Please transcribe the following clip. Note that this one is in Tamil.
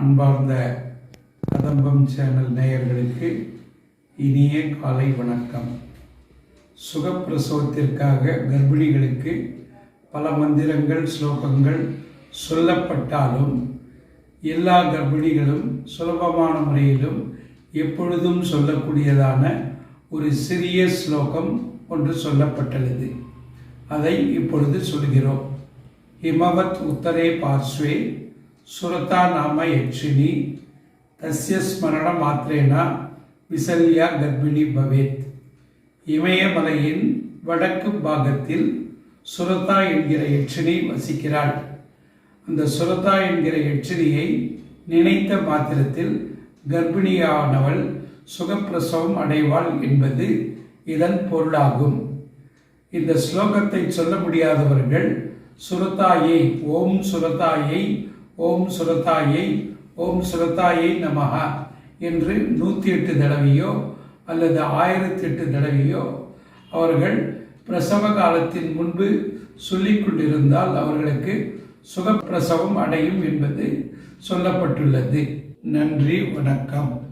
அன்பார்ந்த கதம்பம் சேனல் நேயர்களுக்கு இனிய காலை வணக்கம். சுகப்பிரசவத்திற்காக கர்ப்பிணிகளுக்கு பல மந்திரங்கள் ஸ்லோகங்கள் சொல்லப்பட்டாலும் எல்லா கர்ப்பிணிகளும் சுலபமான முறையிலும் எப்பொழுதும் சொல்லக்கூடியதான ஒரு சிறிய ஸ்லோகம் ஒன்று சொல்லப்பட்டுள்ளது. அதை இப்பொழுது சொல்கிறோம். ஹிமவத் உத்தரே பார்ஸ்வே சுரதா நாம யட்சினி தஸ்ய ஸ்மரண மாத்திரேனா விசல்யா கர்ப்பிணி பவேத் இமயமலையின் வடக்கு பாகத்தில் சுரதா என்கிற யட்சினி வசிக்கிறாள்। அந்த சுரதா என்கிற யட்சினியை நினைத்த மாத்திரத்தில் கர்ப்பிணியானவள் சுகப்பிரசவம் அடைவாள் என்பது இதன் பொருளாகும்। இந்த ஸ்லோகத்தை சொல்ல முடியாதவர்கள் சுரதாயை ஓம் சுரதாயை ஓம் சுரதாயை ஓம் சுரதாயை நமஹா என்று நூற்றி எட்டு தடவையோ அல்லது ஆயிரத்தி எட்டு தடவையோ அவர்கள் பிரசவ காலத்தின் முன்பு சொல்லிக் கொண்டிருந்தால் அவர்களுக்கு சுகப்பிரசவம் அடையும் என்பது சொல்லப்பட்டுள்ளது. நன்றி வணக்கம்.